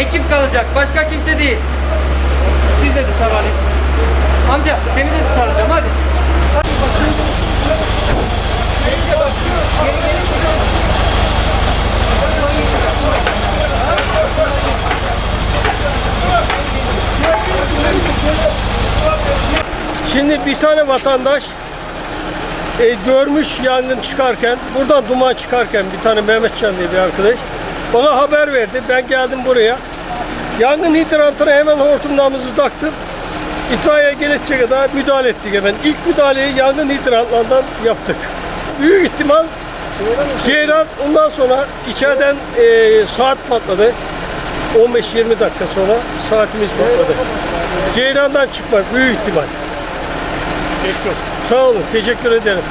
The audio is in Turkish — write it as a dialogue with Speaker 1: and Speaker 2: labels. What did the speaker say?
Speaker 1: Ekip kalacak. Başka kimse değil. Siz de dışarı alayım. Amca seni de dışarı alacağım hadi.
Speaker 2: Şimdi bir tane vatandaş e, görmüş yangın çıkarken, buradan duman çıkarken bir tane Mehmetcan diye bir arkadaş bana haber verdi. Ben geldim buraya. Yangın hidrantına hemen hortumlarımızı taktık. İtfaiye gelişecek kadar müdahale ettik hemen. İlk müdahaleyi yangın hidrantlarından yaptık. Büyük ihtimal Ceyran ondan sonra içeriden e, saat patladı. 15-20 dakika sonra saatimiz patladı. Ceyran'dan çıkmak büyük ihtimal.
Speaker 3: Geçmiş olsun.
Speaker 2: Sağ olun, teşekkür ederim.